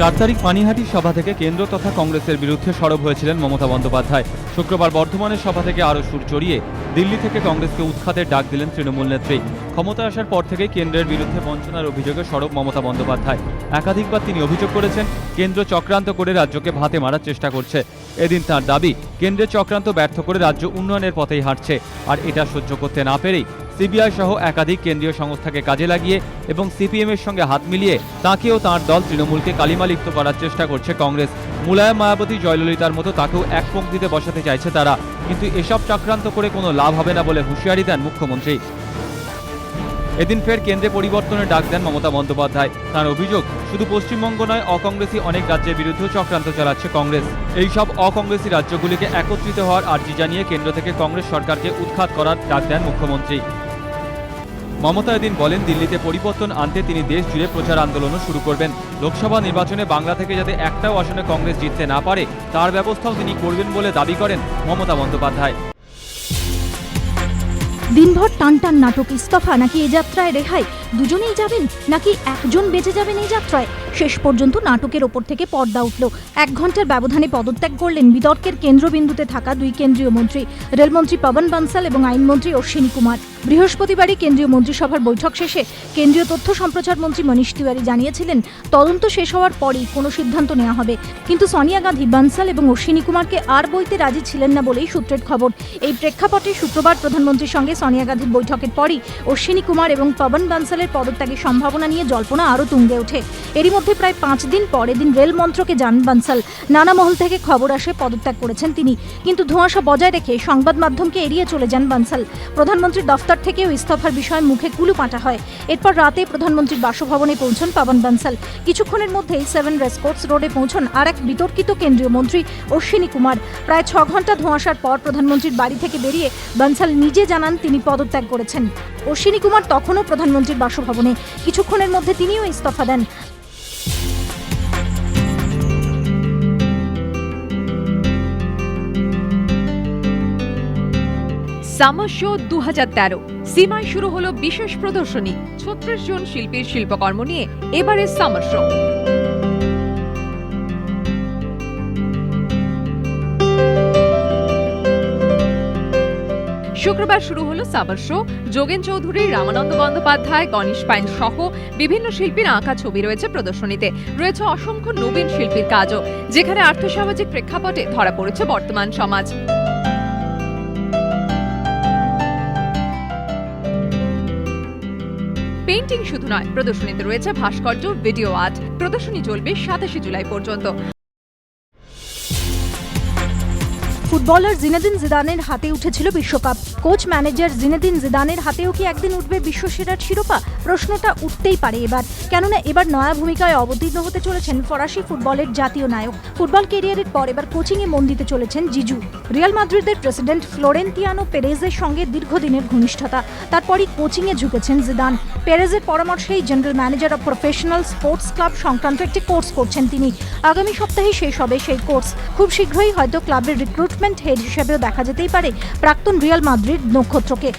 চার তারিখ পানিহাটি সভা থেকে কেন্দ্র তথা কংগ্রেসের বিরুদ্ধে সরব হয়েছিলেন মমতা বন্দ্যোপাধ্যায়। শুক্রবার বর্ধমানের সভা থেকে আরও সুর চড়িয়ে দিল্লি থেকে কংগ্রেসকে উৎখাতের ডাক দিলেন তৃণমূল নেত্রী। ক্ষমতা আসার পর থেকেই কেন্দ্রের বিরুদ্ধে বঞ্চনার অভিযোগে সরব মমতা বন্দ্যোপাধ্যায়। একাধিকবার তিনি অভিযোগ করেছেন, কেন্দ্র চক্রান্ত করে রাজ্যকে ভাতে মারার চেষ্টা করছে। এদিন তার দাবি কেন্দ্রের চক্রান্ত ব্যর্থ করে রাজ্য উন্নয়নের পথেই হাঁটছে। আর এটা সহ্য করতে না পেরেই সিবিআই সহ একাধিক কেন্দ্রীয় সংস্থাকে কাজে লাগিয়ে এবং সিপিএম এর সঙ্গে হাত মিলিয়ে তাকেও তাঁর দল তৃণমূলকে কালিমালিপ্ত করার চেষ্টা করছে কংগ্রেস। মুলায়ম মায়াবতী, জয়ললিতার মতো তাকেও এক পঙ্ক্তিতে বসাতে চাইছে তারা। কিন্তু এসব চক্রান্ত করে কোনো লাভ হবে না বলে হুঁশিয়ারি দেন মুখ্যমন্ত্রী। এদিন ফের কেন্দ্রে পরিবর্তনের ডাক দেন মমতা বন্দ্যোপাধ্যায়। তার অভিযোগ, শুধু পশ্চিমবঙ্গ নয়, অকংগ্রেসী অনেক রাজ্যের বিরুদ্ধেও চক্রান্ত চালাচ্ছে কংগ্রেস। এই সব অকংগ্রেসী রাজ্যগুলিকে একত্রিত হওয়ার আর্জি জানিয়ে কেন্দ্র থেকে কংগ্রেস সরকারকে উৎখাত করার ডাক দেন মুখ্যমন্ত্রী। মমতা এদিন বলেন, দিল্লিতে পরিবর্তন আনতে তিনি দেশ জুড়ে প্রচার আন্দোলনও শুরু করবেন। লোকসভা নির্বাচনে বাংলা থেকে যাতে একটাও আসনে কংগ্রেস জিততে না পারে, তার ব্যবস্থাও তিনি করবেন বলে দাবি করেন মমতা বন্দ্যোপাধ্যায়। দিনভর টান টান নাটক ইস্তফা নাকি এ যাত্রায় রেহাই? দুজনেই যাবেন? নাকি একজন বেঁচে যাবেন এই যাত্রায়? শেষ পর্যন্ত নাটকের ওপর থেকে পর্দা উঠল। এক ঘণ্টার ব্যবধানে পদত্যাগ করলেন বিতর্কের কেন্দ্রবিন্দুতে থাকা দুই কেন্দ্রীয় মন্ত্রী, রেলমন্ত্রী পবন বানসাল এবং আইনমন্ত্রী অশ্বিনী কুমার। বৃহস্পতিবারই কেন্দ্রীয় মন্ত্রিসভার বৈঠক শেষে কেন্দ্রীয় তথ্য সম্প্রচার মন্ত্রী মনীষ তিওয়ারি জানিয়েছিলেন, তদন্ত শেষ হওয়ার পরই কোনো সিদ্ধান্ত নেওয়া হবে। কিন্তু সোনিয়া গান্ধী, বানসাল এবং অশ্বিনী কুমারকে আর বইতে রাজি ছিলেন না বলেই সূত্রের খবর। এই প্রেক্ষাপটে শুক্রবার প্রধানমন্ত্রীর সঙ্গে সোনিয়া গান্ধীর বৈঠকের পরই অশ্বিনী কুমার এবং পবন বানসালের পদত্যাগের সম্ভাবনা নিয়ে জল্পনা আরও তুঙ্গে ওঠে। এরই মধ্যে প্রায় পাঁচ দিন পর এদিন রেল মন্ত্রকে যান বানসাল। নানা মহল থেকে খবর আসে, পদত্যাগ করেছেন তিনি। কিন্তু ধোঁয়াশা বজায় রেখে সংবাদ মাধ্যমকে এড়িয়ে চলে যান বানসাল। প্রধানমন্ত্রীর দফতর থেকেও ইস্তফার বিষয়ে মুখে কুলু পাঁটা হয়। এরপর রাতে প্রধানমন্ত্রীর বাসভবনে পৌঁছন পাবন বানসাল। কিছুক্ষণের মধ্যেই সেভেন রেসকোর্স রোডে পৌঁছন আর এক বিতর্কিত কেন্দ্রীয় মন্ত্রী অশ্বিনী কুমার। প্রায় ছ ঘণ্টা ধোঁয়াশার পর প্রধানমন্ত্রীর বাড়ি থেকে বেরিয়ে বানসাল নিজে জানান তিনি পদত্যাগ করেছেন। অশ্বিনী কুমার তখনও প্রধানমন্ত্রীর বাসভবনে। কিছুক্ষণের মধ্যে তিনিও ইস্তফা দেন। সামার শো দু সীমায় শুরু হলো বিশেষ প্রদর্শনী। ছত্রিশ জন শিল্পীর শিল্পকর্ম নিয়ে এবারে সামার শো শুক্রবার শুরু হলো সামার শো যোগেন চৌধুরী, রামানন্দ বন্দ্যোপাধ্যায়, গণেশ পাইন সহ বিভিন্ন শিল্পীর আঁকা ছবি রয়েছে প্রদর্শনীতে। রয়েছে অসংখ্য নবীন শিল্পীর কাজও, যেখানে আর্থসামাজিক প্রেক্ষাপটে ধরা পড়েছে বর্তমান সমাজ। পেইন্টিং শুধু নয় প্রদর্শনীতে রয়েছে ভাস্কর্য ভিডিও আর্ট। প্রদর্শনী চলবে সাতাশে জুলাই পর্যন্ত। ফুটবলার জিনেদিন জিদানের হাতে উঠেছিল বিশ্বকাপ। কোচ ম্যানেজার জিনেদিন জিদানের হাতেও কি একদিন উঠবে বিশ্বসেরার শিরোপা? প্রশ্নটা উঠতেই পারে এবার। কেননা এবার নয়া ভূমিকায় অবতীর্ণ হতে চলেছেন ফরাসি ফুটবলের জাতীয় নায়ক। ফুটবল কেরিয়ারের পর এবার কোচিংয়ে মন দিতে চলেছেন জিজু। রিয়াল মাদ্রিদের প্রেসিডেন্ট ফ্লোরেন্তিয়ানো পেরেজের সঙ্গে দীর্ঘদিনের ঘনিষ্ঠতা। তারপরই কোচিংয়ে ঝুঁকেছেন জিদান। পেরেজের পরামর্শেই general manager of professional sports club সংক্রান্ত একটি কোর্স করছেন তিনি। আগামী সপ্তাহে শেষ হবে সেই কোর্স। খুব শীঘ্রই হয়তো ক্লাবের রিক্রুটমেন্ট হেড হিসেবেও দেখা যেতেই পারে প্রাক্তন রিয়াল মাদ্রিদ নক্ষত্রকে।